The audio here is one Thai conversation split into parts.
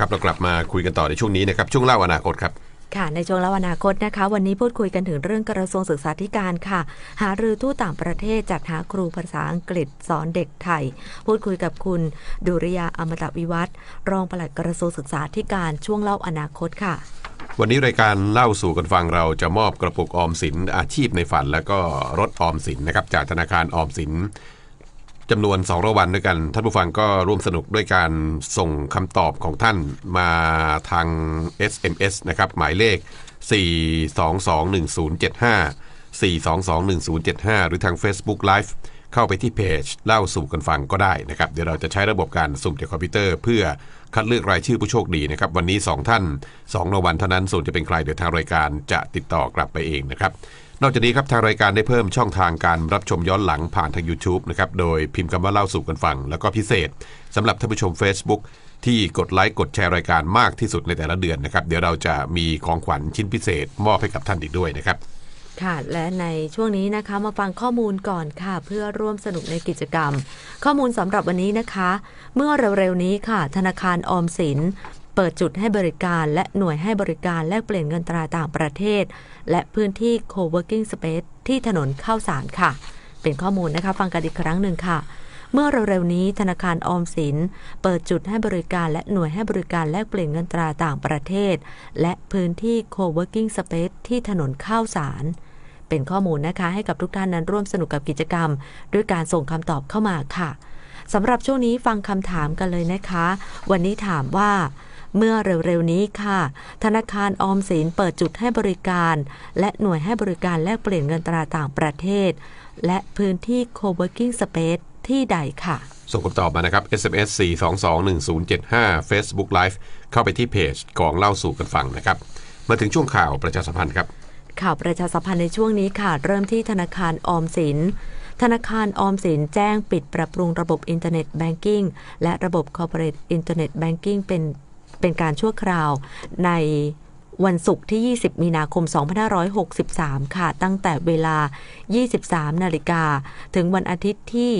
ครับ เรากลับมาคุยกันต่อในช่วงนี้นะครับ ช่วงเล่าอนาคตครับค่ะในช่วงแล้วอนาคตนะคะ วันนี้พูดคุยกันถึงเรื่องกระทรวงศึกษาธิการค่ะ หารือทูตต่างประเทศจัดหาครูภาษาอังกฤษสอนเด็กไทย พูดคุยกับคุณดุริยาอมตะวิวัฒน์รองปลัดกระทรวงศึกษาธิการช่วงเล่าอนาคตค่ะ วันนี้รายการเล่าสู่กันฟังเราจะมอบกระปุกออมสินอาชีพในฝัน แล้วก็รถออมสินนะครับจากธนาคารออมสิน จำนวน2รางวัลด้วยกัน ท่านผู้ฟังก็ร่วมสนุกด้วยการส่งคำตอบของท่านมาทาง SMS นะครับ หมายเลข 4221075 4221075 หรือทาง Facebook Live เข้าไปที่เพจเล่าสู่กันฟังก็ได้นะครับ เดี๋ยวเราจะใช้ระบบการสุ่มจากคอมพิวเตอร์ เพื่อคัดเลือกรายชื่อผู้โชคดีนะครับ วันนี้ 2 ท่าน2รางวัลเท่านั้นส่วนจะเป็นใครเดี๋ยวทางรายการจะติดต่อกลับไปเองนะครับ นอกจากนี้ครับทางรายการได้เพิ่มช่องทางการรับชมย้อนหลังผ่านทาง YouTube นะครับโดยพิมพ์คำว่าเล่าสู่กันฟัง แล้วก็พิเศษสำหรับท่านผู้ชม Facebook ที่กดไลค์กดแชร์รายการมากที่สุดในแต่ละเดือนนะครับ เดี๋ยวเราจะมีของขวัญชิ้นพิเศษ มอบให้กับท่านอีกด้วยนะครับ ค่ะ และในช่วงนี้นะคะมาฟังข้อมูลก่อนค่ะ เพื่อร่วมสนุกในกิจกรรม ข้อมูลสำหรับวันนี้นะคะ เมื่อเร็วๆนี้ค่ะ ธนาคารออมสิน เปิดจุดให้บริการและหน่วยให้บริการแลกเปลี่ยนเงินตราต่างประเทศ และพื้นที่ co-working space ที่ถนนข้าวสารค่ะ เป็นข้อมูลนะคะฟังกันอีกครั้งหนึ่งค่ะเมื่อเร็วๆนี้ธนาคารออมสิน เปิดจุดให้บริการและหน่วยให้บริการแลกเปลี่ยนเงินตราต่างประเทศ และพื้นที่ co-working space ที่ถนนข้าวสาร เป็นข้อมูลนะคะให้กับทุกท่านนั้นร่วมสนุกกับกิจกรรม ด้วยการส่งคำตอบเข้ามาค่ะสำหรับช่วงนี้ฟังคำถามกันเลยนะคะ วันนี้ถามว่า เมื่อเร็วๆนี้ค่ะ ธนาคารออมสินเปิดจุดให้บริการ และหน่วยให้บริการแลกเปลี่ยนเงินตราต่างประเทศ และพื้นที่ co-working space ที่ใดค่ะ ส่งคำตอบมานะครับ SMS 4221075 Facebook Live เข้าไปที่เพจกองเล่าสู่กันฟังนะครับ มาถึงช่วงข่าวประชาสัมพันธ์ครับ ข่าวประชาสัมพันธ์ในช่วงนี้ค่ะ เริ่มที่ธนาคารออมสินธนาคารออมสินแจ้งปิดปรับปรุงระบบอินเทอร์เน็ตแบงกิ้งและระบบ Corporate Internet Banking เป็นเป็น เป็นการชั่วคราวในวันศุกร์ที่ 20 มีนาคม 2563 ค่ะ ตั้งแต่เวลา 23 นาฬิกา ถึงวันอาทิตย์ที่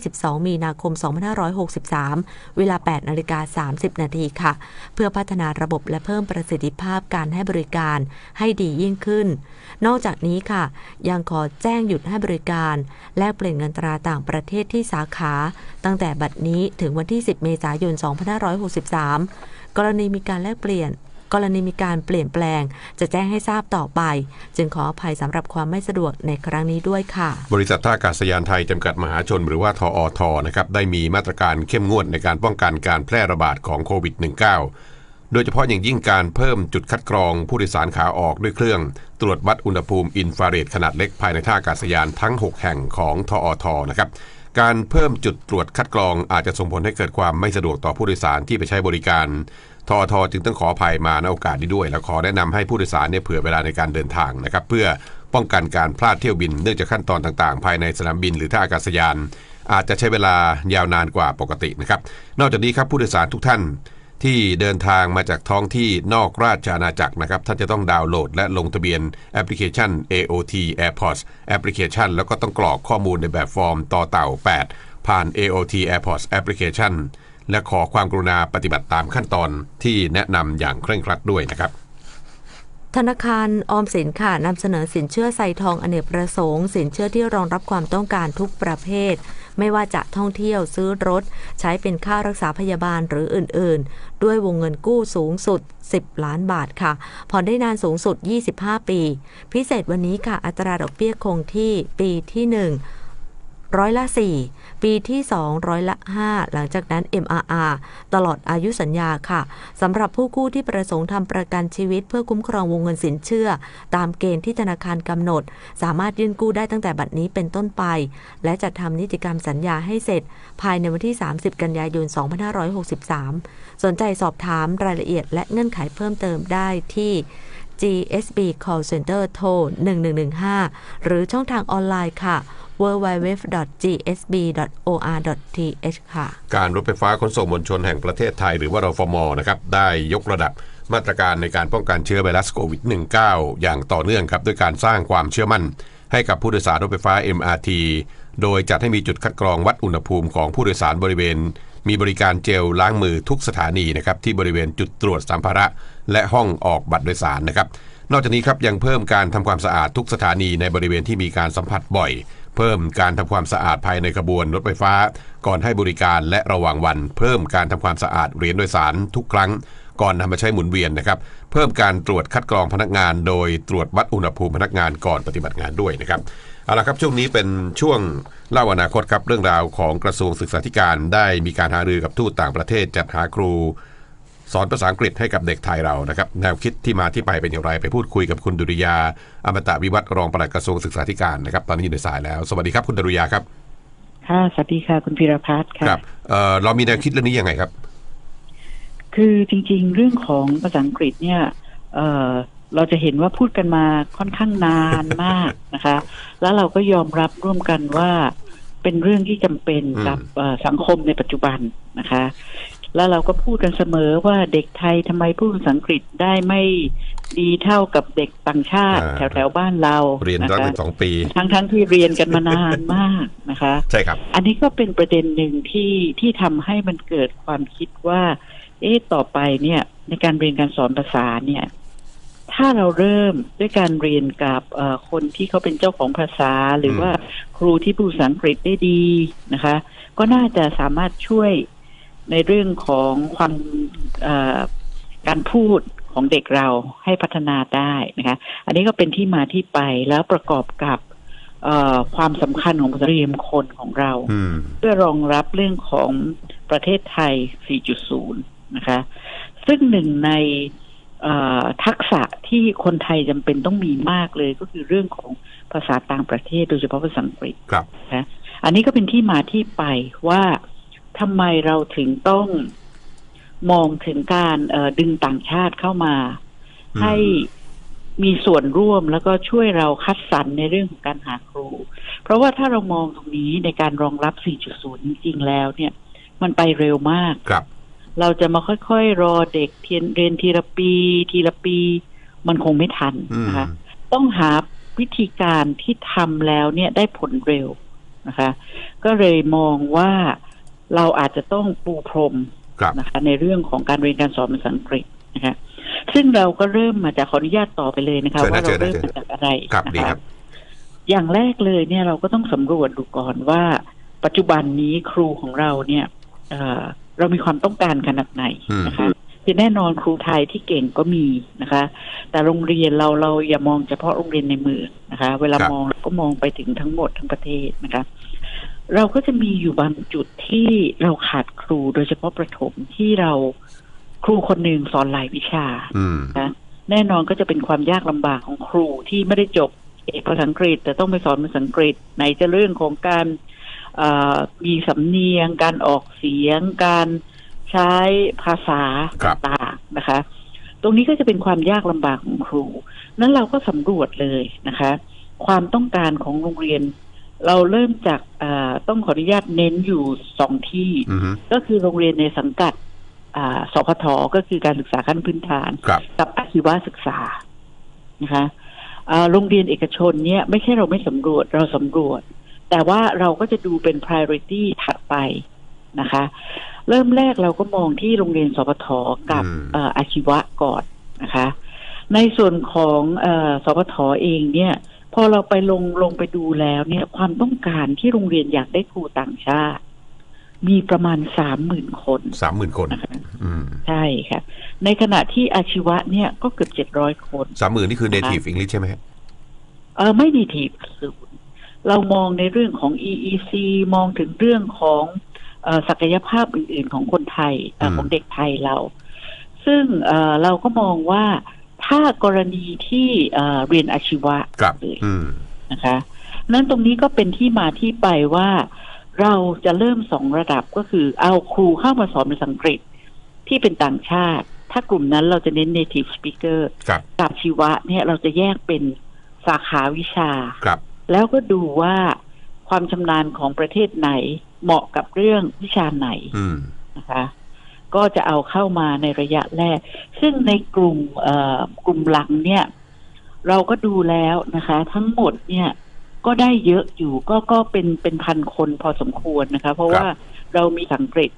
22 มีนาคม 2563 เวลา 8 นาฬิกา 30 นาทีค่ะ เพื่อพัฒนาระบบและเพิ่มประสิทธิภาพการให้บริการให้ดียิ่งขึ้น นอกจากนี้ค่ะ ยังขอแจ้งหยุดให้บริการ แลกเปลี่ยนเงินตราต่างประเทศที่สาขา ตั้งแต่บัดนี้ถึงวันที่ 10 เมษายน 2563 กรณีมีการแลกเปลี่ยน กรณีมีการเปลี่ยนแปลง จะแจ้งให้ทราบต่อไป จึงขออภัยสำหรับความไม่สะดวกในครั้งนี้ด้วยค่ะ บริษัทท่าอากาศยานไทยจำกัดมหาชนหรือว่าทออทนะครับได้มีมาตรการเข้มงวดในการป้องกันการแพร่ระบาดของโควิด -19 โดยเฉพาะอย่างยิ่งการเพิ่มจุดคัดกรองผู้โดยสารขาออกด้วยเครื่อง ตรวจวัดอุณหภูมิอินฟราเรดขนาดเล็กภายในท่าอากาศยานทั้ง 6 แห่งของทออทนะครับการเพิ่มจุดตรวจคัดกรองอาจจะส่งผลให้เกิดความไม่สะดวกต่อผู้โดยสารที่ไปใช้บริการ ทอทจึงต้องขออภัยมาในโอกาสนี้ด้วย และขอแนะนำให้ผู้โดยสารเนี่ยเผื่อเวลาในการเดินทางนะครับเพื่อป้องกันการพลาดเที่ยวบินเนื่องจากขั้นตอนต่างๆ ภายในสนามบินหรือท่าอากาศยาน อาจจะใช้เวลายาวนานกว่าปกตินะครับนอกจากนี้ครับผู้โดยสารทุกท่านที่เดินทางมาจากท้องที่นอกราชอาณาจักรนะครับท่านจะต้องดาวน์โหลดและลงทะเบียนแอปพลิเคชัน AOT Airports แอปพลิเคชัน แล้วก็ต้องกรอกข้อมูลในแบบฟอร์มต่อเต่า 8 ผ่าน AOT Airports Application และขอความกรุณาปฏิบัติตามขั้นตอนที่แนะนำอย่างเคร่งครัดด้วยนะครับ ธนาคารออมสินค่ะนำเสนอสินเชื่อใส่ทองอเนกประสงค์ สินเชื่อที่รองรับความต้องการทุกประเภท ไม่ว่าจะท่องเที่ยวซื้อรถ ใช้เป็นค่ารักษาพยาบาลหรืออื่น ๆ ด้วยวงเงินกู้สูงสุด 10 ล้านบาทค่ะ ผ่อนได้นานสูงสุด 25 ปี พิเศษวันนี้ค่ะอัตราดอกเบี้ยคงที่ปีที่ 1 ร้อยละ 4 ปีที่ 2 ร้อยละ 5 หลังจากนั้น MRR ตลอดอายุสัญญาค่ะสำหรับผู้กู้ที่ประสงค์ทำประกันชีวิต เพื่อคุ้มครองวงเงินสินเชื่อ ตามเกณฑ์ที่ธนาคารกำหนด สามารถยื่นกู้ได้ตั้งแต่บัดนี้เป็นต้นไป และจะทำนิติกรรมสัญญาให้เสร็จ ภายในวันที่ 30 กันยายน 2563 สนใจสอบถามรายละเอียด และเงื่อนไขเพิ่มเติมได้ที่ GSB Call Center โทร 1115 หรือช่องทางออนไลน์ค่ะ www.gsb.or.th ค่ะ การรถไฟฟ้าขนส่งมวลชนแห่งประเทศไทยหรือว่ารฟมนะครับได้ยกระดับมาตรการในการป้องกันเชื้อไวรัสโควิด -19 อย่างต่อเนื่องครับด้วยการสร้างความเชื่อมั่น ให้กับผู้โดยสารรถไฟฟ้า MRT โดยจัดให้มีจุดคัดกรองวัดอุณหภูมิของผู้โดยสารบริเวณ มีบริการเจลล้างมือทุกสถานีนะครับที่บริเวณจุดตรวจสัมภาระ และห้องออกบัตรโดยสารนะครับนอกจากนี้ครับยังเพิ่มการทำความสะอาดทุกสถานีในบริเวณที่มีการสัมผัสบ่อย เพิ่มการทำความสะอาดภายในขบวนรถไฟฟ้า ก่อนให้บริการและระหว่างวัน เพิ่มการทำความสะอาดเหรียญโดยสารทุกครั้ง ก่อนนำมาใช้หมุนเวียนนะครับเพิ่มการตรวจคัดกรองพนักงาน โดยตรวจวัดอุณหภูมิพนักงานก่อนปฏิบัติงานด้วยนะครับเอาละครับช่วงนี้เป็นช่วงเล่าอนาคตครับเรื่องราวของกระทรวงศึกษาธิการได้มีการหารือกับทูตต่างประเทศจัดหาครู สอนภาษาอังกฤษให้กับเด็กไทยเรานะครับแนวคิดที่มาที่ไปเป็นอย่างไร ไปพูดคุยกับคุณดุริยา อมตะวิวัฒน์รองปลัดกระทรวงศึกษาธิการนะครับตอนนี้อยู่ในสายแล้ว สวัสดีครับคุณดุริยาครับค่ะสวัสดีค่ะคุณพีรพัฒน์ค่ะครับเอ่อเรามีแนวคิดเรื่องนี้ยังไงครับ คือจริง ๆ เรื่องของภาษาอังกฤษเนี่ยเอ่อเราจะเห็นว่าพูดกันมาค่อนข้างนานมากนะคะ แล้วเราก็ยอมรับร่วมกันว่าเป็นเรื่องที่จำเป็นอืมกับเอ่อสังคมในปัจจุบันนะคะ แล้วเราก็พูดกันเสมอว่าเด็กไทยทำไมพูดภาษาอังกฤษได้ไม่ดีเท่ากับเด็กต่างชาติ แถวๆบ้านเราเรียนนะรักคะเป็นสองปี ทั้งๆที่เรียนกันมานานมากนะคะ ใช่ครับ อันนี้ก็เป็นประเด็นหนึ่งที่ที่ทำให้มันเกิดความคิดว่า เอ๊ะต่อไปเนี่ยในการเรียนการสอนภาษาเนี่ย ถ้าเราเริ่มด้วยการเรียนกับเอ่อคนที่เขาเป็นเจ้าของภาษา หรือมว่าครูที่พูดภาษาอังกฤษได้ดีนะคะ ก็น่าจะสามารถช่วย ในเรื่องของความเอ่อการพูดของเด็กเราให้พัฒนาได้นะคะ อันนี้ก็เป็นที่มาที่ไปแล้วประกอบกับเอ่อความสำคัญของภาษาเรียนคนของเราอืมเพื่อรองรับเรื่องของประเทศไทย 4.0 นะคะ ซึ่งหนึ่งในเอ่อทักษะที่คนไทยจำเป็นต้องมีมากเลยก็คือเรื่องของภาษาต่างประเทศโดยเฉพาะภาษาอังกฤษครับนะอันนี้ก็เป็นที่มาที่ไปว่า ทำไมเราถึงต้องมองถึงการเอ่อดึงต่างชาติเข้ามาอืมให้มีส่วนร่วมแล้วก็ช่วยเราคัดสรรในเรื่องของการหาครู เพราะว่าถ้าเรามองตรงนี้ในการรองรับ 4.0 จริง ๆ แล้วเนี่ย มันไปเร็วมากครับ เราจะมาค่อย ๆ รอเด็กเทียนเรียนทีละปี ทีละปี มันคงไม่ทันอืมนะคะต้องหาวิธีการที่ทำแล้วเนี่ยได้ผลเร็วนะคะ ก็เลยมองว่า เราอาจจะต้องปูพรมครับนะคะ ในเรื่องของการเรียนการสอนภาษาอังกฤษนะคะซึ่งเราก็เริ่มมาจากขออนุญาตต่อไปเลยนะคะเชิญนะว่าเราเชิญนะเริ่มเชิญมาจากอะไรครับนะดีคะครับอย่างแรกเลยเนี่ยเราก็ต้องสำรวจดูก่อนว่า ปัจจุบันนี้ครูของเราเนี่ยเอ่อเรามีความต้องการขนาดไหนอืมนะคะคือแน่นอนครูไทยที่เก่งก็มีนะคะ แต่โรงเรียนเราเราอย่ามองเฉพาะโรงเรียนในเมืองนะคะ เวลามองเราก็มองไปถึงทั้งหมดทั้งประเทศนะคะ เราก็จะมีอยู่บางจุดที่เราขาดครูโดยเฉพาะประถมที่เราครูคนหนึ่งสอนหลายวิชาอืมนะแน่นอนก็จะเป็นความยากลำบากของครูที่ไม่ได้จบเอกภาษาอังกฤษ แต่ต้องไปสอนภาษาอังกฤษไหนจะเรื่องของการเอ่อมีสำเนียง การออกเสียง การใช้ภาษาครับต่างๆนะคะ ตรงนี้ก็จะเป็นความยากลำบากของครู นั้นเราก็สำรวจเลยนะคะ ความต้องการของโรงเรียน เราเริ่มจากเอ่อต้องขออนุญาตเน้นอยู่สองที่อืมก็คือโรงเรียนในสังกัดอ่าสพทก็คือการศึกษาขั้นพื้นฐานครับกับอาชีวศึกษานะคะอ่าโรงเรียนเอกชนเนี่ยไม่ใช่เราไม่สำรวจเราสำรวจ แต่ว่าเราก็จะดูเป็น priority ถัดไปนะคะ เริ่มแรกเราก็มองที่โรงเรียนสพทกับอืมเอ่ออาชีวะก่อนนะคะ ในส่วนของเออสพทเองเนี่ยพ อเราไปลงลงไปดูแล้วเนี่ย ความต้องการที่โรงเรียนอยากได้ครูต่างชาติ มีประมาณสามหมื่นคนสามหมื่นคนนะคะอืมใช่ค่ะ ในขณะที่อาชีวะเนี่ยก็เกือบเจ็ดร้อยคนสามหมื่นนี่คือ native English ใช่ไหมฮะเออไม่มีทีบศูนย์เรามองในเรื่องของ EEC มองถึงเรื่องของเออศักยภาพอื่น ๆ ของคนไทยเอออืมของเด็กไทยเรา ซึ่งเออเราก็มองว่า ถ้ากรณีที่เอ่อเรียนอาชีวะครับเลยอืมนะคะนั้นตรงนี้ก็เป็นที่มาที่ไปว่าเราจะเริ่มสองระดับก็คือเอาครูเข้ามาสอนภาษาอังกฤษที่เป็นต่างชาติ ถ้ากลุ่มนั้นเราจะเน้น native speaker ครับกับชีวะเนี่ยเราจะแยกเป็นสาขาวิชาครับแล้วก็ดูว่าความชำนาญของประเทศไหนเหมาะกับเรื่องวิชาไหนอืมนะคะ ก็จะเอาเข้ามาในระยะแรก ซึ่งในกลุ่มเอ่อกลุ่มหลังเนี่ย เราก็ดูแล้วนะคะ ทั้งหมดเนี่ยก็ได้เยอะอยู่ก็ก็เป็นเป็นพันคนพอสมควรนะคะ เพราะว่าเรามีอังกฤษ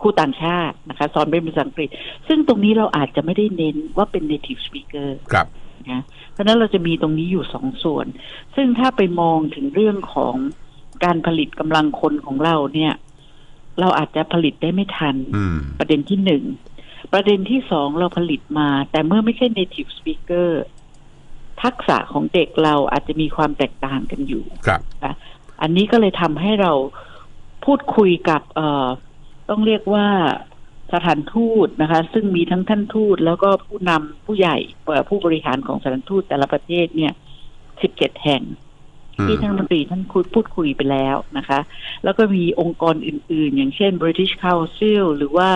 ครูต่างชาตินะคะสอนเป็นภาษาอังกฤษ ซึ่งตรงนี้เราอาจจะไม่ได้เน้นว่าเป็น native speaker ครับนะเพราะฉะนั้นเราจะมีตรงนี้อยู่สองส่วน ซึ่งถ้าไปมองถึงเรื่องของการผลิตกำลังคนของเราเนี่ย เราอาจจะผลิตได้ไม่ทันอืมประเด็นที่หนึ่ง ประเด็นที่สองเราผลิตมา แต่เมื่อไม่ใช่ native speaker ทักษะของเด็กเราอาจจะมีความแตกต่างกันอยู่ ครับอันนี้ก็เลยทำให้เราพูดคุยกับเอ่อต้องเรียกว่าสถานทูตนะคะ ซึ่งมีทั้งท่านทูตแล้วก็ผู้นำผู้ใหญ่เอ่อผู้บริหารของสถานทูตแต่ละประเทศเนี่ยสิบเจ็ดแห่งอืม ที่ท่านรัฐมนตรีท่านคุยพูดคุยไปแล้วนะคะ แล้วก็มีองค์กรอื่น ๆ อย่างเช่น British Council หรือว่า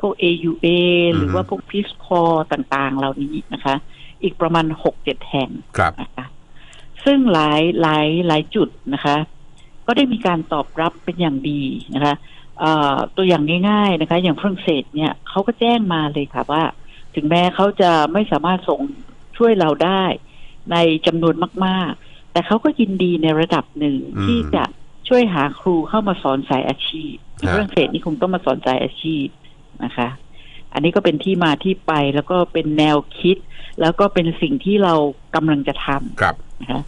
พวก AUA หรือว่าพวก Peace Corps ต่างๆ เหล่านี้นะคะ อีกประมาณหกเจ็ดแห่งครับนะคะซึ่งหลายหลายหลายจุดนะคะ ก็ได้มีการตอบรับเป็นอย่างดีนะคะเอ่อตัวอย่างง่าย ๆนะคะ อย่างฝรั่งเศสเนี่ยเขาก็แจ้งมาเลยค่ะว่า ถึงแม้เขาจะไม่สามารถส่งช่วยเราได้ในจำนวนมาก ๆ แต่เขาก็ยินดีในระดับหนึ่งอืมที่จะช่วยหาครูเข้ามาสอนสายอาชีพฮะฝรั่งเศสนี่คงต้องมาสอนสายอาชีพนะคะ อันนี้ก็เป็นที่มาที่ไปแล้วก็เป็นแนวคิด แล้วก็เป็นสิ่งที่เรากำลังจะทำครับนะคะ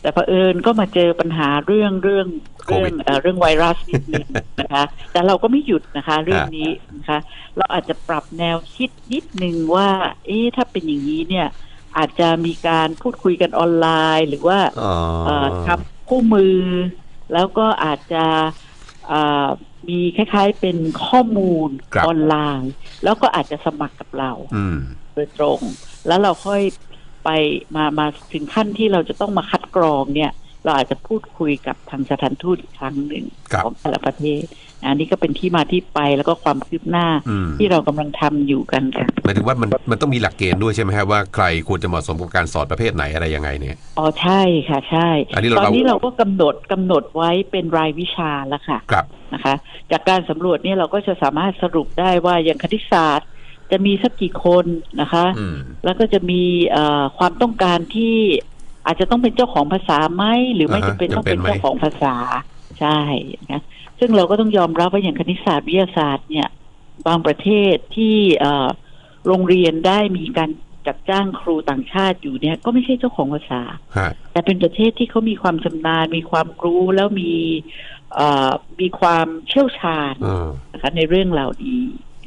แต่เผอิญก็มาเจอปัญหาเรื่องเรื่องโคเรื่วิอดงเอ่อเรื่องไวรัสนิดนึงนะคะ แต่เราก็ไม่หยุดนะคะ เรื่องนี้นะคะ เราอาจจะปรับแนวคิดนิดนึงว่า เอ๊ะถ้าเป็นอย่างนี้เนี่ย อาจจะมีการพูดคุยกันออนไลน์ หรือว่าอ๋อเอ่อทำคู่มือ แล้วก็อาจจะเอ่อมีคล้ายๆเป็นข้อมูลครับออนไลน์ แล้วก็อาจจะสมัครกับเราอืมโดยตรง แล้วเราค่อยไปมามาถึงขั้นที่เราจะต้องมาคัดกรองเนี่ย เราอาจจะพูดคุยกับทางสถานทูตอีกครั้งหนึ่งครับของแต่ละประเทศ อันนี้ก็เป็นที่มาที่ไปแล้วก็ความคืบหน้าอืมที่เรากำลังทำอยู่กันค่ะหมายถึงว่ามันมันต้องมีหลักเกณฑ์ด้วยใช่ไหมครับว่าใครควรจะเหมาะสมกับการสอนประเภทไหนอะไรยังไงเนี่ยอ๋อใช่ค่ะใช่อันนี้เราตอนนี้เราก็กำหนดกำหนดไว้เป็นรายวิชาแล้วค่ะครับนะคะ จากการสำรวจเนี่ยเราก็จะสามารถสรุปได้ว่าอย่างคณิตศาสตร์จะมีสักกี่คนนะคะอืมแล้วก็จะมีเอ่อความต้องการที่อาจจะต้องเป็นเจ้าของภาษาไหมหรือไม่อ่าฮะจำเป็นต้องเป็นจำเป็นไหมเจ้าของภาษา ใช่นะซึ่งเราก็ต้องยอมรับว่าอย่างคณิตศาสตร์วิทยาศาสตร์เนี่ย บางประเทศที่เอ่อโรงเรียนได้มีการจัดจ้างครูต่างชาติอยู่เนี่ยก็ไม่ใช่เจ้าของภาษาฮะแต่เป็นประเทศที่เขามีความชำนาญ มีความรู้แล้วมีเอ่อมีความเชี่ยวชาญเออนะคะในเรื่องเหล่านี้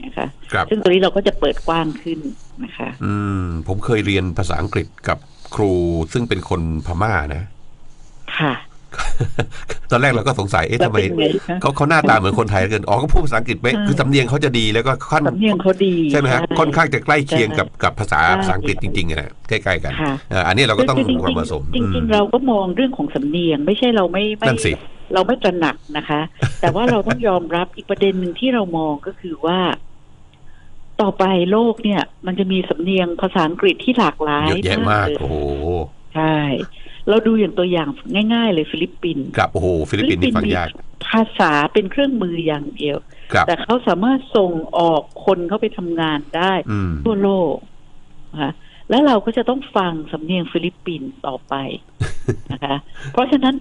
นะคะครับซึ่งตรงนี้เราก็จะเปิดกว้างขึ้นนะคะอืมผมเคยเรียนภาษาอังกฤษกับครูซึ่งเป็นคนพม่านะ ค่ะ ตอนแรกเราก็สงสัยเอ๊ะแล้วทำไมเป็นไงคะเขาเขาหน้าตาเหมือนคนไทยเหลือเกินอ๋อเขาพูดภาษาอังกฤษไหมใช่คือสำเนียงเขาจะดีแล้วก็ค่อนสำเนียงเขาดีใช่ไหมฮะค่อนข้างจะใกล้เคียงกับกับภาษาใช่ภาษาอังกฤษจริงๆอะนะใกล้ๆกันค่ะเอ่ออันนี้เราก็ต้องคือจริงๆความผสมจริงอืมๆเราก็มองเรื่องของสำเนียง ไม่ใช่เราไม่ไม่นั่นสิเราไม่ตระหนักนะคะ แต่ว่าเราต้องยอมรับอีกประเด็นหนึ่งที่เรามองก็คือว่า ต่อไปโลกเนี่ย มันจะมีสำเนียงภาษาอังกฤษที่หลากหลายเยอะแยะมากเลยโอ้โหใช่ เราดูอย่างตัวอย่างง่าย ๆ เลยฟิลิปปินส์ครับโอ้โหฟิลิปปินส์นี่ฟังยากภาษาเป็นเครื่องมืออย่างเดียวครับแต่เขาสามารถส่งออกคนเข้าไปทำงานได้อืมทั่วโลกนะคะแล้วเราก็จะต้องฟังสำเนียงฟิลิปปินส์ต่อไปนะคะ เพราะฉะนั้น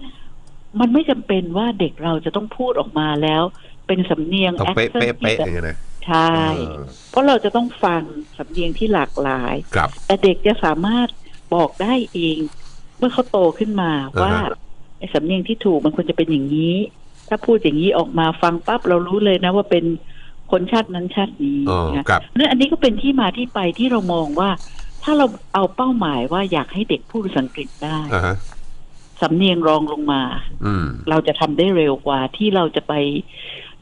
มันไม่จำเป็นว่าเด็กเราจะต้องพูดออกมาแล้ว เป็นสำเนียงต้องเป๊ะ accent เป๊ะที่เป๊ะอย่างเงี้ยนะใช่เออเพราะเราจะต้องฟังสำเนียงที่หลากหลายครับแต่เด็กจะสามารถบอกได้เอง เมื่อเขาโตขึ้นมาว่าอ่าฮะไอ้สำเนียงที่ถูกมันควรจะเป็นอย่างนี้ ถ้าพูดอย่างนี้ออกมาฟังปั๊บเรารู้เลยนะว่าเป็นคนชาตินั้นชาตินี้อ๋อนะครับนั่นอันนี้ก็เป็นที่มาที่ไปที่เรามองว่า ถ้าเราเอาเป้าหมายว่าอยากให้เด็กพูดภาษาอังกฤษได้อ่าฮะสำเนียงรองลงมาอืมเราจะทำได้เร็วกว่าที่เราจะไป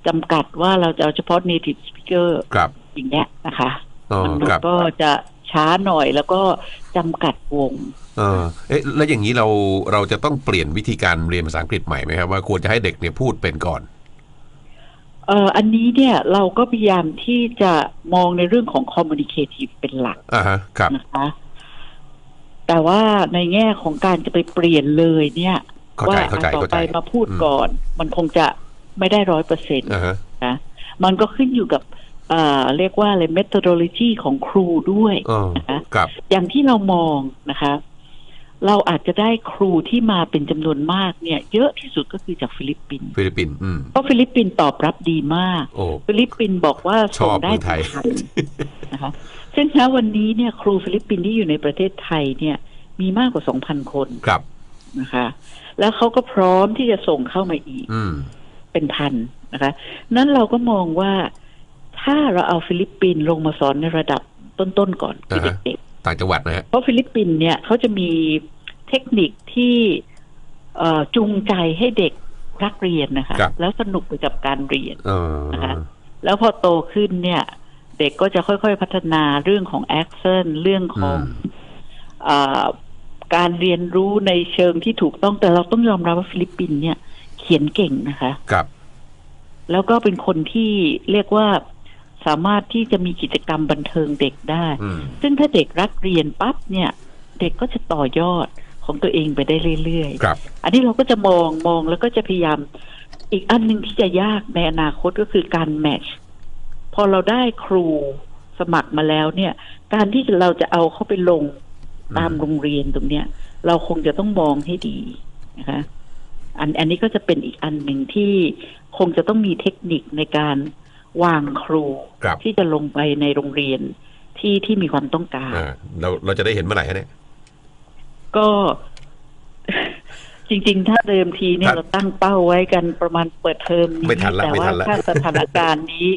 จำกัดว่าเราจะเอาเฉพาะ native speaker ครับอย่างเงี้ยนะคะอ๋อมันครับก็จะ ช้าหน่อยแล้วก็จำกัดวงเออเอ๊ะแล้วอย่างนี้เราเราจะต้องเปลี่ยนวิธีการเรียนภาษาอังกฤษใหม่ไหมครับว่าควรจะให้เด็กเนี่ยพูดเป็นก่อนเอ่ออันนี้เนี่ยเราก็พยายามที่จะมองในเรื่องของ communicative เป็นหลักอ่าฮะครับนะคะแต่ว่าในแง่ของการจะไปเปลี่ยนเลยเนี่ยเข้าใจว่าเข้าใจต่อเข้าไปใจมาพูดอืมก่อน มันคงจะไม่ได้ร้อยเปอร์เซ็นต์อ่าฮะนะมันก็ขึ้นอยู่กับ เอ่อเรียกว่าอะไร methodology ของครูด้วยอ๋อนะคะครับอย่างที่เรามองนะคะ เราอาจจะได้ครูที่มาเป็นจำนวนมากเนี่ย เยอะที่สุดก็คือจากฟิลิปปินส์ฟิลิปปินส์อืมเพราะฟิลิปปินส์ตอบรับดีมากโอ้ฟิลิปปินส์บอกว่าส่งได้ชอบเมืองไทยทันนะคะซึ่งณวันนี้เนี่ย ครูฟิลิปปินส์ที่อยู่ในประเทศไทยเนี่ย มีมากกว่า2,000คนครับนะคะ แล้วเขาก็พร้อมที่จะส่งเข้ามาอีกอืมเป็นพันนะคะ นั้นเราก็มองว่า ถ้าเราเอาฟิลิปปินส์ลงมาสอนในระดับต้นๆก่อนคืออ่าฮะเด็กต่างจังหวัดนะฮะๆเพราะฟิลิปปินส์เนี่ยเขาจะมีเทคนิคที่เอ่อจูงใจให้เด็กรักเรียนนะคะครับแล้วสนุกไปกับการเรียนเออนะคะแล้วพอโตขึ้นเนี่ย เด็กก็จะค่อยๆพัฒนาเรื่องของแอคเซนเรื่องของอาการเรียนรู้ในเชิงที่ถูกต้องแต่เราต้องยอมรับว่าฟิลิปปินส์เนี่ย เขียนเก่งนะคะครับ แล้วก็เป็นคนที่เรียกว่า สามารถที่จะมีกิจกรรมบันเทิงเด็กได้อืมซึ่งถ้าเด็กรักเรียนปั๊บเนี่ย เด็กก็จะต่อยอดของตัวเองไปได้เรื่อยๆครับอันนี้เราก็จะมองมองแล้วก็จะพยายาม อีกอันหนึ่งที่จะยากในอนาคตก็คือการแมทช์พอเราได้ครูสมัครมาแล้วเนี่ย การที่เราจะเอาเข้าไปลงตามอืมโรงเรียนตรงเนี้ย เราคงจะต้องมองให้ดีนะคะอันอันนี้ก็จะเป็นอีกอันหนึ่งที่คงจะต้องมีเทคนิคในการ วางครูครับที่จะลงไปในโรงเรียนที่ที่มีความต้องการอ่าเราเราจะได้เห็นเมื่อไหร่ฮะเนี่ยก็จริง ๆ ถ้าเดิมทีเนี่ครัยบเราตั้งเป้าไว้กันประมาณเปิดเทอมนี้ไม่ทันละแต่ไม่ว่าทันละถ้าสถานการณ์นี้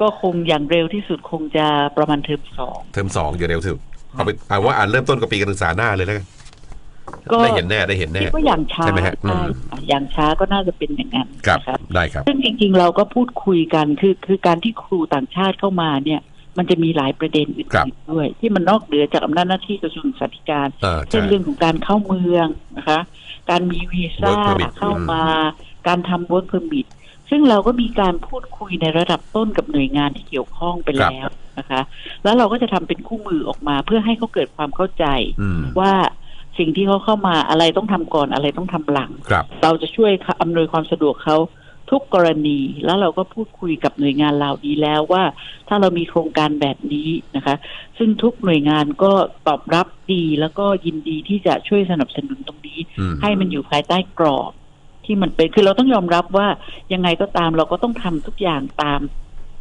ก็คงอย่างเร็วที่สุดคงจะประมาณเทอมสองเทอมสองอยู่เร็วสุดเอาไปเอาว่าอ่านเริ่มต้นกับปีการศึกษาหน้าเลยแล้วกัน ก็ได้เห็นแน่ได้เห็นแน่คิดว่าอย่างช้าใช่ไหมฮะอืม ใช่อย่างช้าก็น่าจะเป็นอย่างนั้นครับ นะครับได้ครับ ซึ่งจริง ๆ เราก็พูดคุยกันคือคือการที่ครูต่างชาติเข้ามาเนี่ย มันจะมีหลายประเด็นอื่ครับนๆด้วย ที่มันนอกเหนือจากอำนาจหน้าที่กระทรวงศึกษาธิการ เออเช่ใช่ นเรื่องของการเข้าเมืองนะคะ การมีวีซ่า Work permit เข้ามา การทำ work permit ซึ่งเราก็มีการพูดคุยในระดับต้นกับหน่วยงานที่เกี่ยวข้องไปแล้วนะคะ แล้วเราก็จะทำเป็นคู่มือออกมาเพื่อให้เขาเกิดความเข้าใจ อืม ว่า สิ่งที่เขาเข้ามาอะไรต้องทำก่อนอะไรต้องทำหลังครับเราจะช่วยอำนวยความสะดวกเขาทุกกรณีแล้วเราก็พูดคุยกับหน่วยงานเหล่านี้แล้วว่า ถ้าเรามีโครงการแบบนี้นะคะ ซึ่งทุกหน่วยงานก็ตอบรับดีแล้วก็ยินดีที่จะช่วยสนับสนุนตรงนี้อืมให้มันอยู่ภายใต้กรอบ ที่มันเป็นคือเราต้องยอมรับว่ายังไงก็ตามเราก็ต้องทำทุกอย่างตาม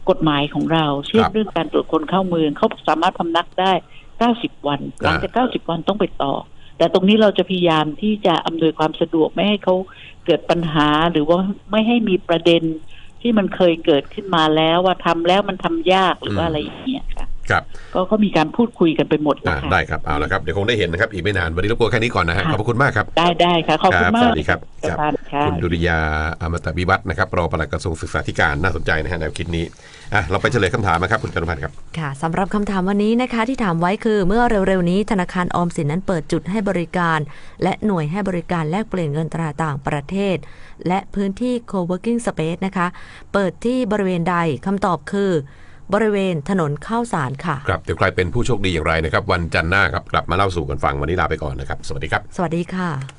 กฎหมายของเรา เช่นครับเรื่องการตรวจคนเข้าเมืองเขาสามารถพำนักได้ 90 วัน หลังจาก 90 วันต้องไปต่อ แต่ตรงนี้เราจะพยายามที่จะอำนวยความสะดวกไม่ให้เขาเกิดปัญหาหรือว่าไม่ให้มีประเด็นที่มันเคยเกิดขึ้นมาแล้วว่าทำแล้วมันทำยากหรือว่าอืมอะไรอย่างเงี้ยค่ะครับก็ก็มีการพูดคุยกันไปหมดแล้วอ่าค่ะได้ครับเอาละครับเดี๋ยวคงได้เห็นนะครับอีกไม่นานวันนี้รบกวนแค่นี้ก่อนนะฮะขอบพระคุณมากครับได้ได้ค่ะขอบคุณครับมากสวัสดีครับประธาน ค่ะคุณดุริยาอมตะวิวัฒน์นะครับรองปลัดกระทรวงศึกษาธิการน่าสนใจนะฮะแนวคิดนี้อะเราไปเฉลยคำถามนะครับคุณจตุพันธ์ครับค่ะสำหรับคำถามวันนี้นะคะที่ถามไว้คือเมื่อเร็วๆนี้ธนาคารออมสินนั้นเปิดจุดให้บริการ และหน่วยให้บริการแลกเปลี่ยนเงินตราต่างประเทศ และพื้นที่ co-working space นะคะ เปิดที่บริเวณใดคำตอบคือบริเวณถนนข้าวสารค่ะ ครับเดี๋ยวใครเป็นผู้โชคดีอย่างไรนะครับ วันจันทร์หน้าครับ กลับมาเล่าสู่กันฟัง วันนี้ลาไปก่อนนะครับ สวัสดีครับ สวัสดีค่ะ